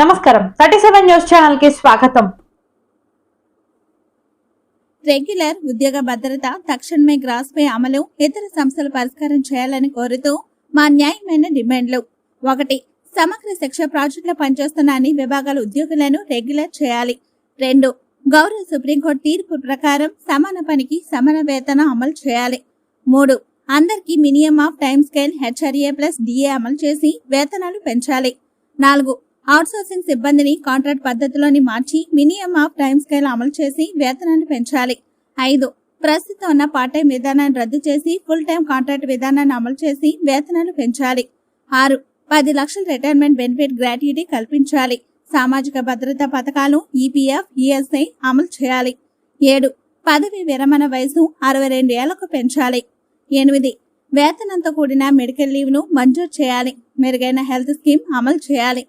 నమస్కారం. Thirty seven news ఛానల్కి స్వాగతం. రెగ్యులర్ ఉద్యోగ భద్రత తక్షణమే గ్రాస్ పే అమలు ఇతర సంస్థలు పరిష్కారం చేయాలని కోరుతూ మా న్యాయమైన డిమాండ్లు. ఒకటి సమగ్ర శిక్ష ప్రాజెక్టులో పనిచేస్తున్న అన్ని విభాగాల ఉద్యోగులను రెగ్యులర్ చేయాలి. రెండు గౌరవ సుప్రీంకోర్టు తీర్పు ప్రకారం సమాన పనికి సమాన వేతన అమలు చేయాలి. మూడు అందరికీ minimum of time scale HRA plus DA అమలు చేసి వేతనాలు పెంచాలి. నాలుగు అవుట్సోర్సింగ్ సిబ్బందిని కాంట్రాక్ట్ పద్ధతిలోని మార్చి మినిమం ఆఫ్ టైమ్ స్కేల్ అమలు చేసి వేతనాలు పెంచాలి. ఐదు. ప్రస్తుతం ఉన్న పార్ట్ టైం విధానాన్ని రద్దు చేసి ఫుల్ టైం కాంట్రాక్ట్ విధానాన్ని అమలు చేసి వేతనాలు పెంచాలి. ఆరు. పది లక్షల రిటైర్మెంట్ బెనిఫిట్ గ్రాట్యుటీ కల్పించాలి. సామాజిక భద్రతా పథకాలు ఈపీఎఫ్ ఈఎస్ఐ అమలు చేయాలి. ఏడు. పదవి విరమణ వయసు అరవై రెండు ఏళ్ళకు పెంచాలి. ఎనిమిది. వేతనంతో కూడిన మెడికల్ లీవ్ను మంజూరు చేయాలి. మెరుగైన హెల్త్ స్కీమ్ అమలు చేయాలి.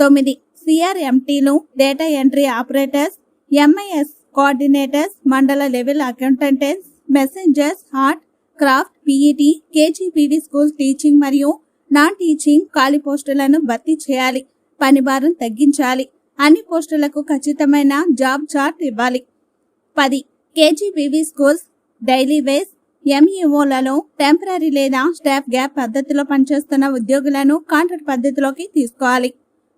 తొమ్మిది. సిఆర్ఎంటీలు data entry operators MIS coordinators మండల level accountants messengers heart craft PET KGBV school teaching మరియు నాన్ టీచింగ్ ఖాళీ పోస్టులను భర్తీ చేయాలి. పని భారం తగ్గించాలి. అన్ని పోస్టులకు ఖచ్చితమైన జాబ్ చార్ట్ ఇవ్వాలి. పది. కేజీపీవీ స్కూల్స్ డైలీ వేస్ ఎంఈఓలలో టెంపరీ లేదా స్టాఫ్ గ్యాప్ పద్ధతిలో పనిచేస్తున్న ఉద్యోగులను కాంట్రాక్ట్ పద్ధతిలోకి తీసుకోవాలి.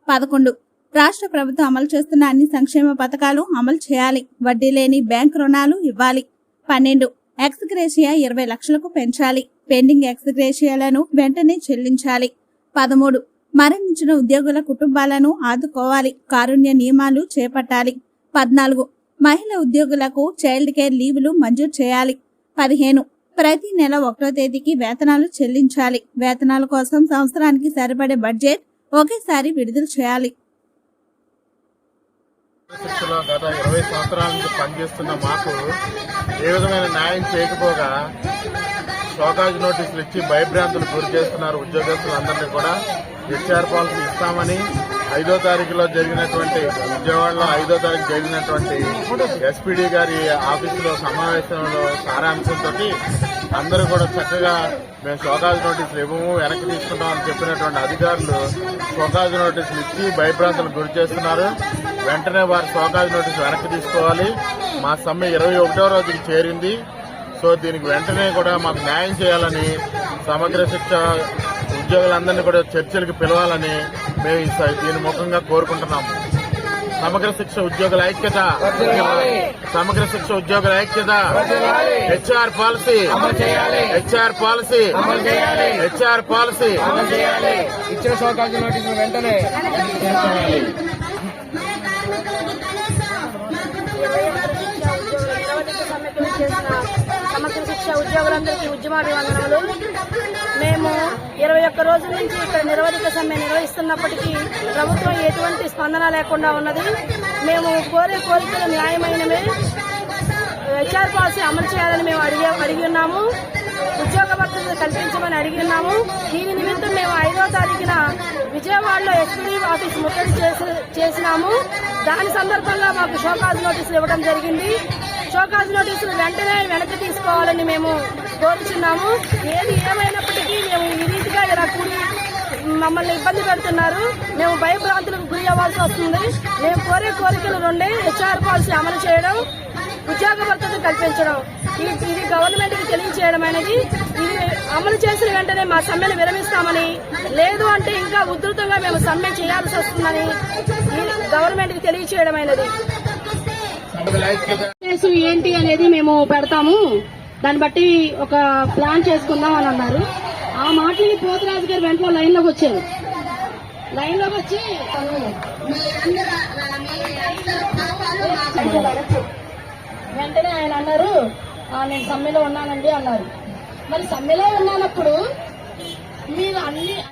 పదకొండు. రాష్ట్ర ప్రభుత్వం అమలు చేస్తున్న అన్ని సంక్షేమ పథకాలు అమలు చేయాలి. వడ్డీ లేని బ్యాంక్ రుణాలు ఇవ్వాలి. పన్నెండు. ఎక్స్గ్రేషియా ఇరవై లక్షలకు పెంచాలి. పెండింగ్ ఎక్స్గ్రేషియాలను వెంటనే చెల్లించాలి. పదమూడు. మరణించిన ఉద్యోగుల కుటుంబాలను ఆదుకోవాలి. కారుణ్య నియమాలు చేపట్టాలి. పద్నాలుగు. మహిళ ఉద్యోగులకు చైల్డ్ కేర్ లీవులు మంజూరు చేయాలి. పదిహేను. ప్రతి నెల ఒకటో తేదీకి వేతనాలు చెల్లించాలి. వేతనాల కోసం సంవత్సరానికి సరిపడే బడ్జెట్ ఒకేసారి విడుదల చేయాలి. గత ఇరవై సంవత్సరాల నుంచి పనిచేస్తున్న మాకు ఏ విధమైన న్యాయం చేయకపోగా షోకాజ్ నోటీసులు ఇచ్చి భయభ్రాంతులు గురి చేస్తున్నారు ఉద్యోగస్తులందరినీ కూడా హెచ్ఆర్ పాలసీ ఇస్తామని ఐదో తారీఖులో జరిగినటువంటి విజయవాడలో ఐదో తారీఖు జరిగినటువంటి ఎస్పీడీ గారి ఆఫీసులో సమావేశంలో సారాంశంతో అందరూ కూడా చక్కగా మేము షోకాజ్ నోటీసులు ఇవ్వము వెనక్కి తీసుకుంటామని చెప్పినటువంటి అధికారులు షోకాజ్ నోటీసులు ఇచ్చి భయభ్రాంతులకు గురి చేస్తున్నారు. వెంటనే వారి షోకాజ్ నోటీసు వెనక్కి తీసుకోవాలి. మా సమ్మె ఇరవై ఒకటో రోజుకి చేరింది. సో దీనికి వెంటనే కూడా మాకు న్యాయం చేయాలని సమగ్ర శిక్ష ఉద్యోగులందరినీ కూడా చర్చలకు పిలవాలని మేము దీని ముఖంగా కోరుకుంటున్నాము. సమగ్ర శిక్ష ఉద్యోగుల ఐక్యత. సమగ్ర శిక్ష ఉద్యోగుల ఐక్యత. HR policy. HR policy. HR policy. ఇచ్చిన నోటీసులు వెంటనే సమగ్ర శిక్ష ఉద్యోగులందరికీ ఉద్యమాభివందనములు మేము ఇరవై ఒక్క రోజుల నుంచి ఇక్కడ నిరవధిక సమ్మె నిర్వహిస్తున్నప్పటికీ ప్రభుత్వం ఎటువంటి స్పందన లేకుండా ఉన్నది. మేము కోరే కోరికలు న్యాయమైనవే. హెచ్ఆర్ పాలసీ అమలు చేయాలని మేము అడిగి అడిగి ఉన్నాము. ఉద్యోగ భద్రత కల్పించమని అడిగి ఉన్నాము. దీని నిమిత్తం మేము ఐదో తారీఖున విజయవాడలో ఎస్పీ ఆఫీస్ ముట్టడి చేసినాము. దాని సందర్భంగా మాకు షోకాజ్ నోటీసులు ఇవ్వడం జరిగింది. షోకాజ్ నోటీసులు వెంటనే వెనక్కి తీసుకోవాలని మేము కోరుచున్నాము. ఏది ఏమైనప్పటికీ మేము ఈ రీతిగా ఇలా కూడి మమ్మల్ని ఇబ్బంది పెడుతున్నారు. మేము భయభ్రాంతులకు గురి అవ్వాల్సి వస్తుంది. మేము కోరే కోరికలు రెండే హెచ్ఆర్ పాలసీ అమలు చేయడం ఉద్యోగ భద్రత కల్పించడం. ఇది ఇది గవర్నమెంట్కి తెలియచేయడం అనేది ఇది అమలు చేసిన వెంటనే మా సమ్మెను విరమిస్తామని లేదు అంటే ఇంకా ఉధృతంగా మేము సమ్మె చేయాల్సి వస్తుందని గవర్నమెంట్కి తెలియచేయడమైనది కేసు ఏంటి అనేది మేము పెడతాము. దాన్ని బట్టి ఒక ప్లాన్ చేసుకుందాం అని అన్నారు. ఆ మాటలకి పోతురాజు గారు వెంటనే లైన్లోకి వచ్చారు లైన్లోకి వచ్చి వెంటనే ఆయన అన్నారు నేను సమ్మెలో ఉన్నానండి అన్నారు. మరి సమ్మెలో ఉన్నానప్పుడు మీరు అన్ని